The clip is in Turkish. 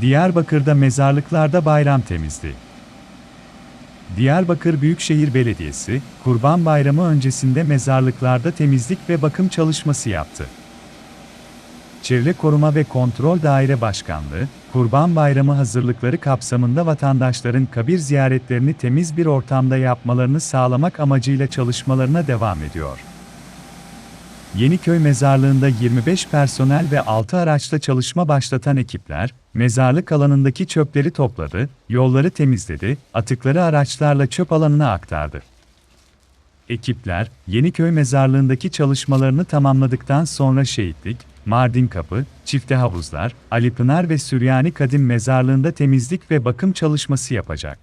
Diyarbakır'da mezarlıklarda bayram temizliği. Diyarbakır Büyükşehir Belediyesi, Kurban Bayramı öncesinde mezarlıklarda temizlik ve bakım çalışması yaptı. Çevre Koruma ve Kontrol Daire Başkanlığı, Kurban Bayramı hazırlıkları kapsamında vatandaşların kabir ziyaretlerini temiz bir ortamda yapmalarını sağlamak amacıyla çalışmalarına devam ediyor. Yeniköy Mezarlığı'nda 25 personel ve 6 araçla çalışma başlatan ekipler, mezarlık alanındaki çöpleri topladı, yolları temizledi, atıkları araçlarla çöp alanına aktardı. Ekipler, Yeniköy Mezarlığı'ndaki çalışmalarını tamamladıktan sonra Şehitlik, Mardin Kapı, Çifte Havuzlar, Ali Pınar ve Süryani Kadim Mezarlığı'nda temizlik ve bakım çalışması yapacak.